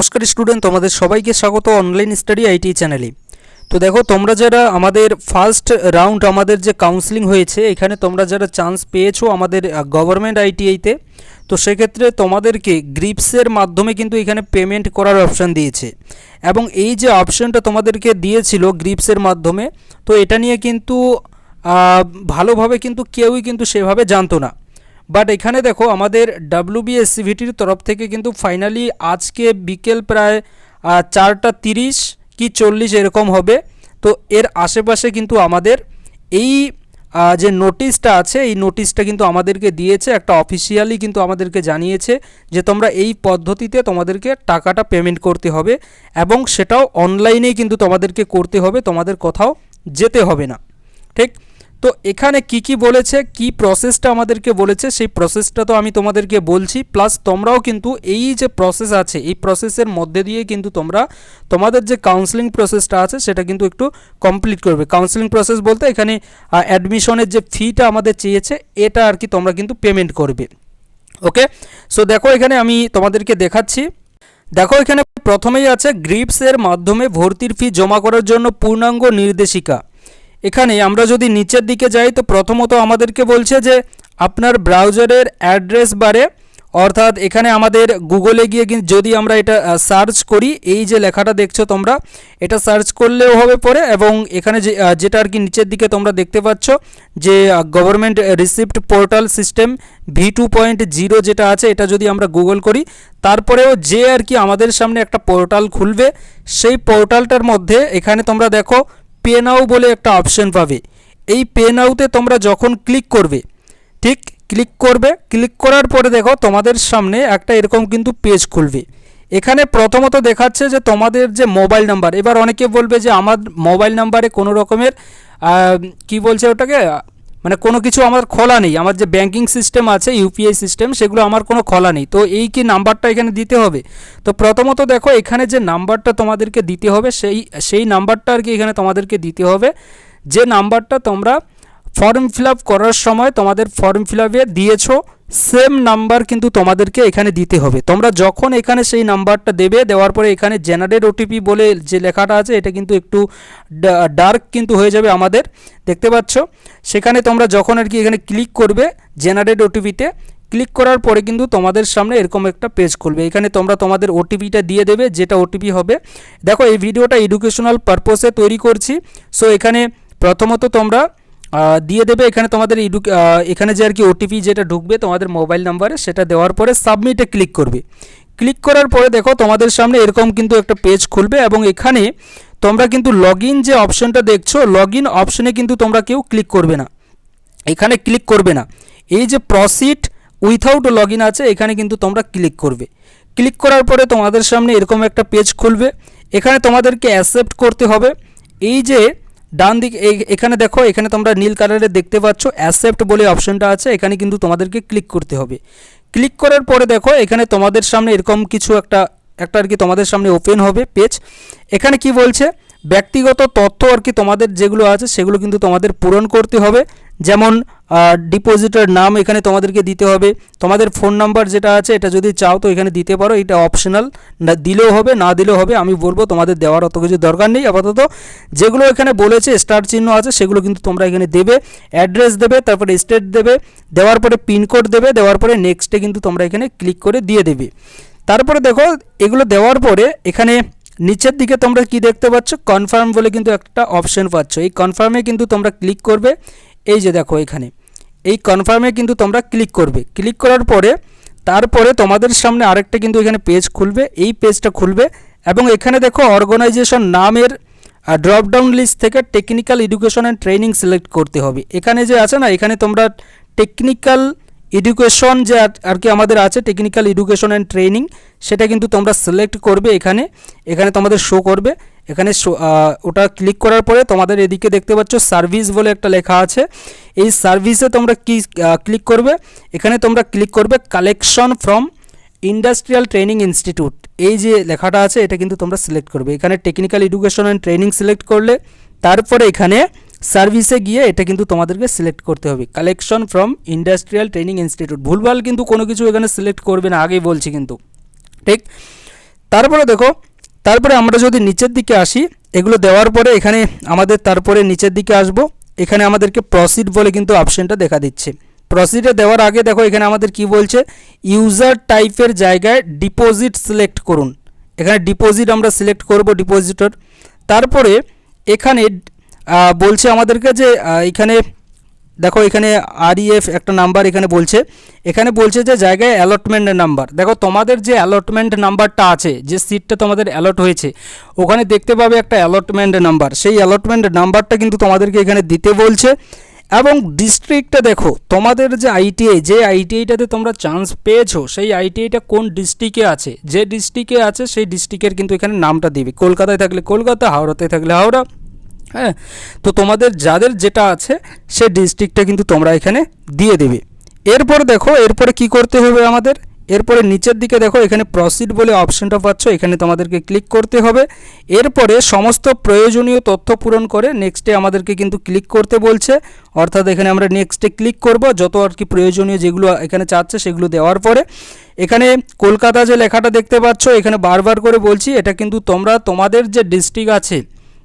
নমস্কার স্টুডেন্ট তোমাদের সবাইকে স্বাগত অনলাইন স্টাডি আইটি চ্যানেলে তো দেখো, তোমরা যারা আমাদের ফার্স্ট রাউন্ড আমাদের যে কাউন্সিলিং হয়েছে, এখানে তোমরা যারা চান্স পেয়েছ আমাদের গভর্নমেন্ট আইটিআইতে তো সেক্ষেত্রে তোমাদেরকে গ্রিপসের মাধ্যমে কিন্তু এখানে পেমেন্ট করার অপশান দিয়েছে। এবং এই যে অপশানটা তোমাদেরকে দিয়েছিল গ্রিপসের মাধ্যমে, তো এটা নিয়ে কিন্তু ভালোভাবে কিন্তু কেউই কিন্তু সেভাবে জানতো না। বাট এখানে দেখো আমাদের ডাব্লিউবিএসসিভিটির তরফ থেকে কিন্তু ফাইনালি আজকে বিকেল প্রায় চারটা তিরিশ কি চল্লিশ এরকম হবে। তো এর আশেপাশে কিন্তু আমাদের এই যে নোটিশটা আছে, এই নোটিশটা কিন্তু আমাদেরকে দিয়েছে, একটা অফিসিয়ালি কিন্তু আমাদেরকে জানিয়েছে যে তোমরা এই পদ্ধতিতে তোমাদেরকে টাকাটা পেমেন্ট করতে হবে এবং সেটাও অনলাইনেই কিন্তু তোমাদেরকে করতে হবে, তোমাদের কোথাও যেতে হবে না। ঠিক? তো এখানে কি কি বলেছে, কি প্রসেসটা আমাদেরকে বলেছে, সেই প্রসেসটা তো আমি তোমাদেরকে বলছি। প্লাস তোমরাও কিন্তু এই যে প্রসেস আছে, এই প্রসেসের মধ্যে দিয়ে কিন্তু তোমরা তোমাদের যে কাউন্সিলিং প্রসেসটা আছে, সেটা কিন্তু একটু কমপ্লিট করবে। কাউন্সিলিং প্রসেস বলতে এখানে অ্যাডমিশনের যে ফিটা আমাদের চেয়েছে, এটা আর কি তোমরা কিন্তু পেমেন্ট করবে। ওকে সো দেখো এখানে আমি তোমাদেরকে দেখাচ্ছি। দেখো এখানে প্রথমেই আছে, গ্রিপসের মাধ্যমে ভর্তির ফি জমা করার জন্য পূর্ণাঙ্গ নির্দেশিকা। এখানে আমরা যদি নিচের দিকে যাই, তো প্রথমত আমাদেরকে বলছে যে আপনার ব্রাউজারের অ্যাড্রেস বারে, অর্থাৎ এখানে আমাদের গুগলে গিয়ে যদি আমরা এটা সার্চ করি, এই যে লেখাটা দেখছ তোমরা, এটা সার্চ করলেও হবে পরে এবং এখানে যে যেটা আর কি নিচের দিকে তোমরা দেখতে পাচ্ছ যে government receipt portal system V two point zero যেটা আছে, এটা যদি আমরা গুগল করি, তারপরেও যে আর কি আমাদের সামনে একটা পোর্টাল খুলবে, সেই পোর্টালটার মধ্যে এখানে তোমরা দেখো পে নাও বলে একটা অপশন পাবে। এই পে নাওতে তোমরা যখন ক্লিক করবে, ঠিক ক্লিক করবে ক্লিক করার পরে দেখো তোমাদের সামনে একটা এরকম কিন্তু পেজ খুলবে। এখানে প্রথমত দেখাচ্ছে যে তোমাদের যে মোবাইল নাম্বার এবার অনেকে বলবে যে আমার মোবাইল নাম্বারে কোনো রকমের কি বলছে ওটাকে? মানে কোনো কিছু আমার খোলা নেই। আমার যে ব্যাঙ্কিং সিস্টেম আছে ইউপিআই সিস্টেম সেগুলো আমার কোনো খোলা নেই। তো এই কি নাম্বারটা এখানে দিতে হবে? তো প্রথমত দেখো, এখানে যে নাম্বারটা তোমাদেরকে দিতে হবে, সেই সেই নাম্বারটা আর কি এখানে তোমাদেরকে দিতে হবে। যে নাম্বারটা তোমরা ফর্ম ফিল করার সময় তোমাদের ফর্ম ফিল আপে দিয়েছ সেম নাম্বার কিন্তু তোমাদেরকে এখানে দিতে হবে। তোমরা যখন এখানে সেই নাম্বারটা দেবে, দেওয়ার পরে এখানে জেনারেট ওটিপি বলে যে লেখাটা আছে, এটা কিন্তু একটু ডার্ক কিন্তু হয়ে যাবে আমাদের। দেখতে পাচ্ছ? সেখানে তোমরা যখন আর কি এখানে ক্লিক করবে জেনারেট ওটিপিতে ক্লিক করার পরে কিন্তু তোমাদের সামনে এরকম একটা পেজ খুলবে। এখানে তোমরা তোমাদের ওটিপিটা দিয়ে দেবে, যেটা ওটিপি হবে। দেখো, এই ভিডিওটা এডুকেশনাল পারপসে তৈরি করছি। সো এখানে প্রথমত তোমরা দিয়ে দেবে। এখানে তোমাদের এখানে যে আর কি ওটিপি যেটা ঢুকবে তোমাদের মোবাইল নাম্বারে সেটা দেওয়ার পরে সাবমিটে ক্লিক করবে। ক্লিক করার পরে দেখো তোমাদের সামনে এরকম কিন্তু একটা পেজ খুলবে এবং এখানে তোমরা কিন্তু লগ যে অপশনটা দেখছ লগ অপশনে কিন্তু তোমরা কেউ ক্লিক করবে না। এখানে ক্লিক করবে না। এই যে প্রসিড উইথাউট লগ আছে, এখানে কিন্তু তোমরা ক্লিক করবে। ক্লিক করার পরে তোমাদের সামনে এরকম একটা পেজ খুলবে। এখানে তোমাদেরকে অ্যাকসেপ্ট করতে হবে। এই যে ডান দিক এখানে দেখো, এখানে তোমরা নীল কালারে দেখতে পাচ্ছ অ্যাসেপ্ট বলে অপশনটা আছে, এখানে কিন্তু তোমাদেরকে ক্লিক করতে হবে। ক্লিক করার পরে দেখো, এখানে তোমাদের সামনে এরকম কিছু একটা একটা আর কি তোমাদের সামনে ওপেন হবে পেজ এখানে কি বলছে? ব্যক্তিগত তথ্য আর কি তোমাদের যেগুলো আছে, সেগুলো কিন্তু তোমাদের পূরণ করতে হবে। যেমন ডিপোজিটের নাম এখানে তোমাদেরকে দিতে হবে। তোমাদের ফোন নাম্বার যেটা আছে, এটা যদি চাও তো এখানে দিতে পারো। এটা অপশনাল না, দিলেও হবে, না দিলেও হবে, আমি বলব তোমাদের দেওয়ার অত কিছু দরকার নেই। আপাতত যেগুলো এখানে বলেছে স্টার চিহ্ন আছে, সেগুলো কিন্তু তোমরা এখানে দেবে। অ্যাড্রেস দেবে, তারপরে স্টেট দেবে, দেওয়ার পরে পিনকোড দেবে, দেওয়ার পরে নেক্সটে কিন্তু তোমরা এখানে ক্লিক করে দিয়ে দেবে। তারপরে দেখো, এগুলো দেওয়ার পরে এখানে নিচের দিকে তোমরা কি দেখতে পাচ্ছ? কনফার্ম বলে কিন্তু একটা অপশন পাচ্ছ। এই কনফার্মে কিন্তু তোমরা ক্লিক করবে। এই যে দেখো এখানে। এই কনফার্মে কিন্তু তোমরা ক্লিক করবে। ক্লিক করার পরে, তারপরে তোমাদের সামনে আরেকটা কিন্তু এখানে পেজ খুলবে। এই পেজটা খুলবে এবং এখানে দেখো অর্গানাইজেশন নামের ড্রপডাউন লিস্ট থেকে technical education and training select করতে হবে। এখানে যে আছে না, এখানে তোমরা টেকনিক্যাল এডুকেশন যে আর- কি আমাদের আছে টেকনিক্যাল এডুকেশন অ্যান্ড ট্রেনিং সেটা কিন্তু তোমরা সিলেক্ট করবে এখানে। এখানে তোমাদের শো করবে। এখানে ওটা ক্লিক করার পরে তোমাদের এদিকে দেখতে পাচ্ছ সার্ভিস বলে একটা লেখা আছে। এই সার্ভিসে তোমরা কি ক্লিক করবে? এখানে তোমরা ক্লিক করবে collection from industrial training institute এই যে লেখাটা আছে, এটা কিন্তু তোমরা সিলেক্ট করবে। এখানে technical education and training select করলে, তারপরে এখানে সার্ভিসে গিয়ে এটা কিন্তু তোমাদেরকে সিলেক্ট করতে হবে। Collection from industrial training institute ভুলভাল কিন্তু কোনো কিছু এখানে সিলেক্ট করবে না, আগেই বলছি কিন্তু। ঠিক? তারপরে দেখো, তারপরে আমরা যদি নিচের দিকে আসি, এগুলো দেওয়ার পরে এখানে আমাদের তারপরে নিচের দিকে আসব। এখানে আমাদেরকে প্রসিড বলে কিন্তু অপশনটা দেখা দিচ্ছে। প্রসিডে দেওয়ার আগে দেখো, এখানে আমাদের কি বলছে? ইউজার টাইপের জায়গায় ডিপোজিট সিলেক্ট করুন। এখানে ডিপোজিট আমরা সিলেক্ট করব ডিপোজিটর তারপরে এখানে বলছে আমাদেরকে যে এখানে, দেখো এখানে আরইএফ একটা নাম্বার এখানে বলছে। এখানে বলছে যে, জায়গায় অ্যালটমেন্ট নাম্বার দেখো, তোমাদের যে অ্যালটমেন্ট নাম্বারটা আছে, যে সিটটা তোমাদের অ্যালট হয়েছে, ওখানে দেখতে পাবে একটা অ্যালটমেন্ট নাম্বার সেই অ্যালটমেন্ট নাম্বারটা কিন্তু তোমাদেরকে এখানে দিতে বলছে। এবং ডিস্ট্রিক্টটা দেখো, তোমাদের যে আইটিআই যে আইটিআইটাতে তোমরা চান্স পেয়েছ, সেই আইটিআইটা কোন ডিস্ট্রিক্টে আছে? যে ডিস্ট্রিক্টে আছে, সেই ডিস্ট্রিক্টের কিন্তু এখানে নামটা দিবে। কলকাতায় থাকলে কলকাতা, হাওড়াতে থাকলে হাওড়া। হ্যাঁ? তো তোমাদের যাদের যেটা আছে, সে ডিস্ট্রিক্টটা কিন্তু তোমরা এখানে দিয়ে দেবে। এরপর দেখো, এরপরে কি করতে হবে আমাদের? এরপরে নিচের দিকে দেখো, এখানে প্রসিড বলে অপশনটা পাচ্ছ, এখানে তোমাদেরকে ক্লিক করতে হবে। এরপরে সমস্ত প্রয়োজনীয় তথ্য পূরণ করে নেক্সটে আমাদেরকে কিন্তু ক্লিক করতে বলছে। অর্থাৎ এখানে আমরা নেক্সটে ক্লিক করব, যত আর কি প্রয়োজনীয় যেগুলো এখানে চাচ্ছে সেগুলো দেওয়ার পরে। এখানে কলকাতা যে লেখাটা দেখতে পাচ্ছ, এখানে বারবার করে বলছি, এটা কিন্তু তোমরা, তোমাদের যে ডিস্ট্রিক্ট আছে,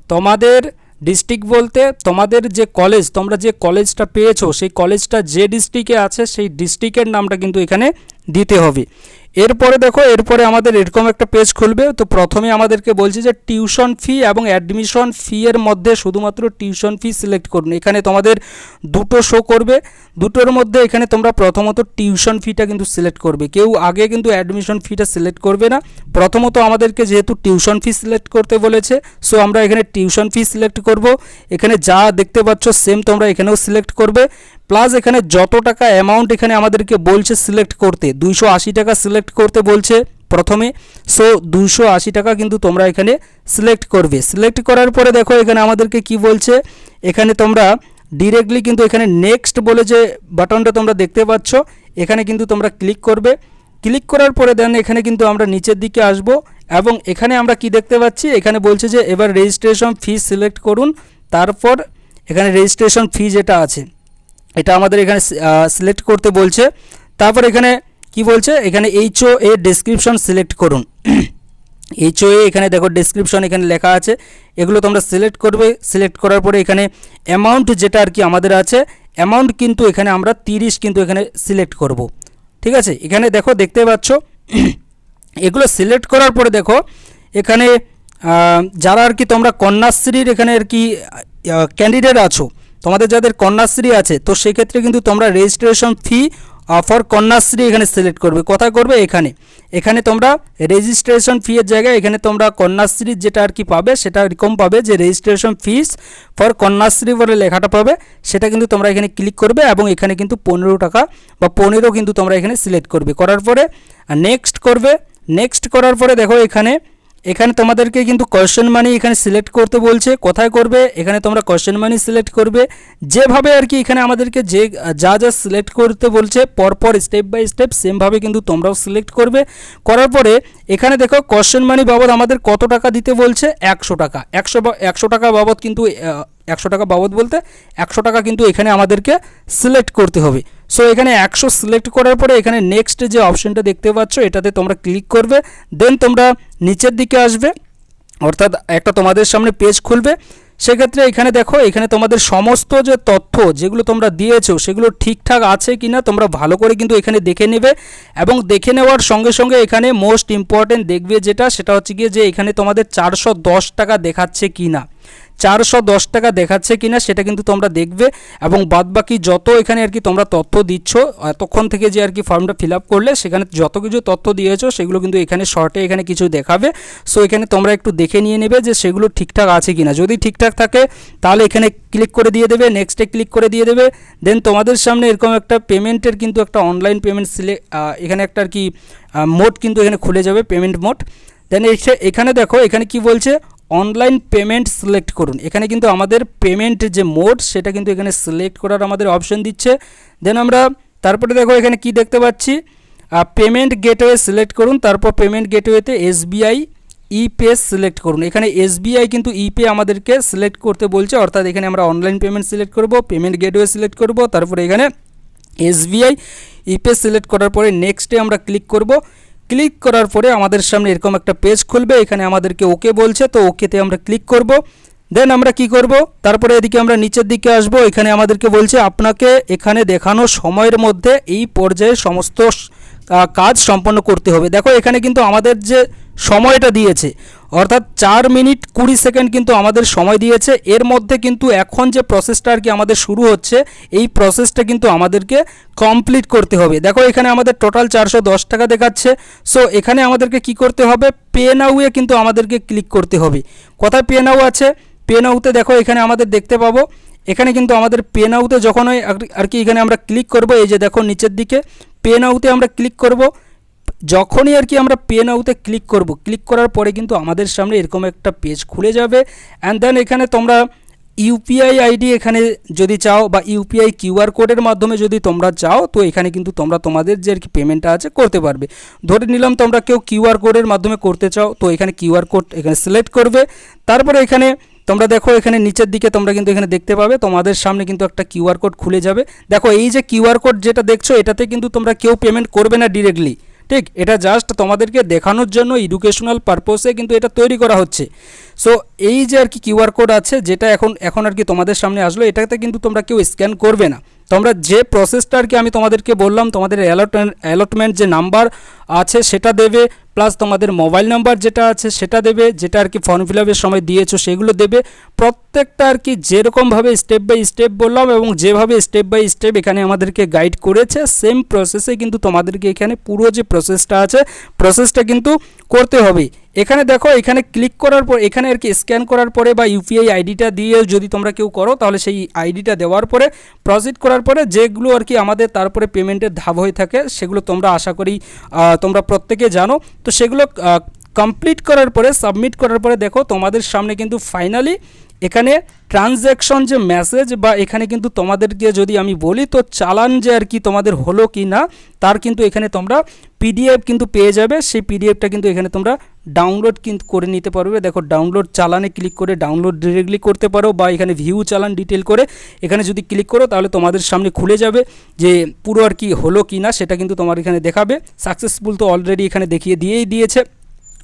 তোমাদের ডিস্ট্রিক্ট বলতে তোমাদের যে কলেজ তোমরা যে কলেজটা পেয়েছ, সেই কলেজটা যে ডিস্ট্রিক্টে আছে, সেই ডিস্ট্রিক্টের নামটা কিন্তু এখানে দিতে হবে। এরপরে দেখো, এরপরে আমাদের এরকম একটা পেজ খুলবে। তো প্রথমে আমাদেরকে বলছে যে টিউশন ফি এবং অ্যাডমিশন ফি এর মধ্যে শুধুমাত্র টিউশন ফি সিলেক্ট করুন। এখানে তোমাদের দুটো শো করবে। দুটোর মধ্যে এখানে তোমরা প্রথমত টিউশন ফিটা কিন্তু সিলেক্ট করবে। কেউ আগে কিন্তু অ্যাডমিশন ফিটা সিলেক্ট করবে না। প্রথমত আমাদেরকে যেহেতু টিউশন ফি সিলেক্ট করতে বলেছে সো আমরা এখানে টিউশন ফি সিলেক্ট করব। এখানে যা দেখতে পাচ্ছ সেম তোমরা এখানেও সিলেক্ট করবে। প্লাস এখানে যত টাকা অ্যামাউন্ট এখানে আমাদেরকে বলছে সিলেক্ট করতে, দুইশো আশি টাকা সিলেক্ট করতে বলছে প্রথমে। সো দুশো আশি টাকা কিন্তু তোমরা এখানে সিলেক্ট করবে। সিলেক্ট করার পরে দেখো এখানে আমাদেরকে কি বলছে, এখানে তোমরা ডিরেক্টলি কিন্তু এখানে নেক্সট বলে যে বাটনটা তোমরা দেখতে পাচ্ছ, এখানে কিন্তু তোমরা ক্লিক করবে। ক্লিক করার পরে দেন এখানে কিন্তু আমরা নিচের দিকে আসব এবং এখানে আমরা কি দেখতে পাচ্ছি, এখানে বলছে যে এবার রেজিস্ট্রেশন ফি সিলেক্ট করুন, তারপর এখানে রেজিস্ট্রেশন ফি যেটা আছে, এটা আমাদের এখানে সিলেক্ট করতে বলছে। তারপর এখানে কি বলছে? এখানে এইচও এ ডেসক্রিপশন সিলেক্ট করুন। এইচও এ এখানে দেখো ডেসক্রিপশন এখানে লেখা আছে। এগুলো তোমরা সিলেক্ট করবে। সিলেক্ট করার পরে এখানে অ্যামাউন্ট যেটা আর কি আমাদের আছে অ্যামাউন্ট কিন্তু এখানে আমরা তিরিশ কিন্তু এখানে সিলেক্ট করব। ঠিক আছে? এখানে দেখো দেখতে পাচ্ছ। এগুলো সিলেক্ট করার পরে দেখো, এখানে যারা আর কি তোমরা কন্যাশ্রীর এখানে আর কি ক্যান্ডিডেট আছো, তোমাদের যাদের কন্যাশ্রী আছে, তো সেক্ষেত্রে কিন্তু তোমরা রেজিস্ট্রেশন ফি ফর কন্যাশ্রী এখানে সিলেক্ট করবে। কোথায় করবে এখানে। এখানে তোমরা রেজিস্ট্রেশন ফি এর জায়গায় এখানে তোমরা কন্যাশ্রীর যেটা আর কি পাবে, সেটা এরকম পাবে যে রেজিস্ট্রেশন ফিস ফর কন্যাশ্রী বলে লেখাটা পাবে। সেটা কিন্তু তোমরা এখানে ক্লিক করবে এবং এখানে কিন্তু পনেরো টাকা বা পনেরো কিন্তু তোমরা এখানে সিলেক্ট করবে। করার পরে নেক্সট করবে। নেক্সট করার পরে দেখো এখানে এখানে তোমাদেরকে কিন্তু কোয়েশ্চেন মানি এখানে সিলেক্ট করতে বলছে। কোথায় করবে? এখানে তোমরা কোয়েশ্চেন মানি সিলেক্ট করবে। যেভাবে আর কি এখানে আমাদেরকে যে, যা যা সিলেক্ট করতে বলছে, পরপর স্টেপ বাই স্টেপ সেমভাবে কিন্তু তোমরাও সিলেক্ট করবে। করার পরে এখানে দেখো কোয়েশ্চেন মানি বাবদ আমাদের কত টাকা দিতে বলছে? একশো টাকা। একশো একশো টাকা বাবদ কিন্তু একশো টাকা বাবদ বলতে একশো টাকা কিন্তু এখানে আমাদেরকে সিলেক্ট করতে হবে। সো এখানে একশো সিলেক্ট করার পরে এখানে নেক্সট যে অপশনটা দেখতে পাচ্ছ, এটাতে তোমরা ক্লিক করবে দেন তোমরা নিচের দিকে আসবে, অর্থাৎ একটা তোমাদের সামনে পেজ খুলবে। সেক্ষেত্রে এখানে দেখো, এখানে তোমাদের সমস্ত যে তথ্য যেগুলো তোমরা দিয়েছ, সেগুলো ঠিকঠাক আছে কি না তোমরা ভালো করে কিন্তু এখানে দেখে নেবে। এবং দেখে নেওয়ার সঙ্গে সঙ্গে এখানে মোস্ট ইম্পর্টেন্ট দেখবে যেটা, সেটা হচ্ছে গিয়ে যে এখানে তোমাদের চারশো দশ টাকা দেখাচ্ছে কি না চারশো দশ টাকা দেখাচ্ছে কিনা সেটা কিন্তু তোমরা দেখবে এবং বাদবাকি যত এখানে আর কি তোমরা তথ্য দিচ্ছ, এতক্ষণ থেকে যে আর কি ফর্মটা ফিল আপ করলে সেখানে যত কিছু তথ্য দিয়েছ সেগুলো কিন্তু এখানে শর্টে এখানে কিছু দেখাবে। সো এখানে তোমরা একটু দেখে নিয়ে নেবে যে সেগুলো ঠিকঠাক আছে কিনা। যদি ঠিকঠাক থাকে, তাহলে এখানে ক্লিক করে দিয়ে দেবে নেক্সটে ক্লিক করে দিয়ে দেবে। দেন তোমাদের সামনে এরকম একটা পেমেন্টের কিন্তু একটা অনলাইন পেমেন্ট সিলে এখানে একটা আর কি মোড কিন্তু এখানে খুলে যাবে পেমেন্ট মোড দেন এখানে দেখো, এখানে কি বলছে? অনলাইন পেমেন্ট সিলেক্ট করুন। এখানে কিন্তু আমাদের পেমেন্ট যে মোড সেটা কিন্তু এখানে সিলেক্ট করার আমাদের অপশন দিচ্ছে। দেন আমরা তারপরে দেখো এখানে কি দেখতে পাচ্ছি? পেমেন্ট গেটওয়ে সিলেক্ট করুন, তারপর পেমেন্ট গেটওয়েতে এসবিআই ই পে সিলেক্ট করুন। এখানে এসবিআই কিন্তু ই পে আমাদেরকে সিলেক্ট করতে বলছে, অর্থাৎ এখানে আমরা অনলাইন পেমেন্ট সিলেক্ট করব পেমেন্ট গেটওয়ে সিলেক্ট করব, তারপরে এখানে এসবিআই ইপে সিলেক্ট করার পরে নেক্সটে আমরা ক্লিক করব। ক্লিক করার পরে আমাদের সামনে এরকম একটা পেজ খুলবে, এখানে আমাদেরকে ওকে বলছে, তো ওকেতে আমরা ক্লিক করব। দেন আমরা কি করব? তারপরে এদিকে আমরা নিচের দিকে আসব, এখানে আমাদেরকে বলছে, আপনাকে এখানে দেখানো সময়ের মধ্যে এই পর্যায়ে সমস্ত কাজ সম্পন্ন করতে হবে। দেখো, এখানে কিন্তু আমাদের যে সময়টা দিয়েছে অর্থাৎ চার মিনিট কুড়ি সেকেন্ড কিন্তু আমাদের সময় দিয়েছে। এর মধ্যে কিন্তু এখন যে প্রসেসটা আর কি আমাদের শুরু হচ্ছে, এই প্রসেসটা কিন্তু আমাদেরকে কমপ্লিট করতে হবে। দেখো, এখানে আমাদের টোটাল চারশো দশ টাকা দেখাচ্ছে। সো এখানে আমাদেরকে কি করতে হবে? পে নাউয়ে কিন্তু আমাদেরকে ক্লিক করতে হবে। কোথায় পে নাও আছে? পে নাউতে দেখো, এখানে আমাদের দেখতে পাবো। এখানে কিন্তু আমাদের পে নাউতে যখন আর কি এখানে আমরা ক্লিক করব, এই যে দেখো নিচের দিকে পে নাউতে আমরা ক্লিক করব। যখনই আর কি আমরা পে নাউতে ক্লিক করব ক্লিক করার পরে কিন্তু আমাদের সামনে এরকম একটা পেজ খুলে যাবে। অ্যান্ড দেন এখানে তোমরা ইউপিআই আইডি এখানে যদি চাও বা ইউপিআই কিউআর কোডের মাধ্যমে যদি তোমরা চাও, তো এখানে কিন্তু তোমরা তোমাদের যে আর কি পেমেন্টটা আছে করতে পারবে। ধরে নিলাম তোমরা কেউ কিউআর কোডের মাধ্যমে করতে চাও, তো এখানে কিউআর কোড এখানে সিলেক্ট করবে। তারপরে এখানে তোমরা দেখো এখানে নিচের দিকে তোমরা কিন্তু এখানে দেখতে পাবে, তোমাদের সামনে কিন্তু একটা কিউআর কোড খুলে যাবে। দেখো এই যে কিউআর কোড যেটা দেখছ, এটাতে কিন্তু তোমরা কেউ পেমেন্ট করবে না ডিরেক্টলি ঠিক, এটা জাস্ট তোমাদেরকে দেখানোর জন্য এডুকেশনাল পারপোসে কিন্তু এটা তৈরি করা হচ্ছে। সো এই যে আর কি কিউআর কোড আছে, যেটা এখন এখন আর কি তোমাদের সামনে আসলো, এটাতে কিন্তু তোমরা কেউ স্ক্যান করবে না। তোমরা যে প্রসেসটা আর কি আমি তোমাদেরকে বললাম, তোমাদের অ্যালটমেন্ট যে নাম্বার আছে সেটা দেবে প্লাস তোমাদের মোবাইল নাম্বার যেটা আছে সেটা দেবে, যেটা আর কি ফর্ম ফিল আপের সময় দিয়েছ সেগুলো দেবে। প্রত্যেকটা আর কি যেরকমভাবে স্টেপ বাই স্টেপ বললাম এবং যেভাবে স্টেপ বাই স্টেপ এখানে আমাদেরকে গাইড করেছে সেম প্রসেসে কিন্তু তোমাদেরকে এখানে পুরো যে প্রসেসটা আছে প্রসেসটা কিন্তু করতে হবে। এখানে দেখো, এখানে ক্লিক করার পর, এখানে আর কি স্ক্যান করার পরে বা ইউপিআই আইডিটা দিয়ে যদি তোমরা কেউ করো, তাহলে সেই আইডিটা দেওয়ার পরে প্রসিড করার পরে যেগুলো আর কি আমাদের তারপরে পেমেন্টের ধাপ হয়ে থাকে, সেগুলো তোমরা আশা করি তোমরা প্রত্যেকে জানো। তো সেগুলো কমপ্লিট করার পরে সাবমিট করার পরে দেখো, তোমাদের সামনে কিন্তু ফাইনালি এখানে ট্রানজ্যাকশন যে মেসেজ বা এখানে কিন্তু তোমাদেরকে যদি আমি বলি, তো চালান যে আর কি তোমাদের হলো কি না তার কিন্তু এখানে তোমরা পিডিএফ কিন্তু পেয়ে যাবে। সেই পিডিএফটা কিন্তু এখানে তোমরা ডাউনলোড কিন্তু করে নিতে পারবে। দেখো ডাউনলোড চালানে ক্লিক করে ডাউনলোড ডিরেক্টলি করতে পারো বা এখানে ভিউ চালান ডিটেল করে এখানে যদি ক্লিক করো তাহলে তোমাদের সামনে খুলে যাবে যে পুরো আর কি হলো কি না সেটা কিন্তু তোমার এখানে দেখাবে। সাকসেসফুল তো অলরেডি এখানে দেখিয়ে দিয়েই দিয়েছে।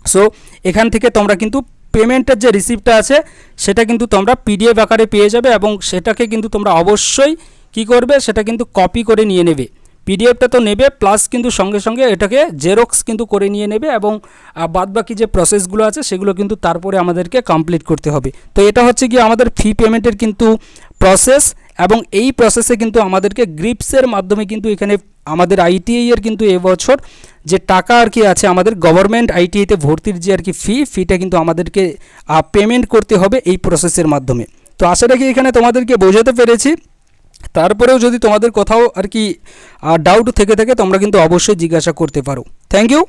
সো এখান থেকে তোমরা কিন্তু পেমেন্টের যে রিসিপ্টটা আছে, সেটা কিন্তু তোমরা পিডিএফ আকারে পেয়ে যাবে এবং সেটাকে কিন্তু তোমরা অবশ্যই কি করবে? সেটা কিন্তু কপি করে নিয়ে নেবে। পিডিএফটা তো নেবে প্লাস কিন্তু সঙ্গে সঙ্গে এটাকে জেরক্স কিন্তু করে নিয়ে নেবে এবং বাদবাকি যে প্রসেসগুলো আছে সেগুলো কিন্তু তারপরে আমাদেরকে কমপ্লিট করতে হবে। তো এটা হচ্ছে কি আমাদের ফি পেমেন্টের কিন্তু প্রসেস এবং এই প্রসেসে কিন্তু আমাদেরকে গ্রিপসের মাধ্যমে কিন্তু এখানে আমাদের আইটিআই এর কিন্তু এবছর যে টাকা আর কি আছে আমাদের গভর্নমেন্ট আইটিআইতে ভর্তির যে আর কি ফি ফিটা কিন্তু আমাদেরকে পেমেন্ট করতে হবে এই প্রসেসের মাধ্যমে। তো আশা রাখি এখানে তোমাদেরকে বোঝাতে পেরেছি। তারপরেও যদি তোমাদের কোথাও আর কি ডাউট থেকে থাকে, তোমরা কিন্তু অবশ্যই জিজ্ঞাসা করতে পারো। Thank you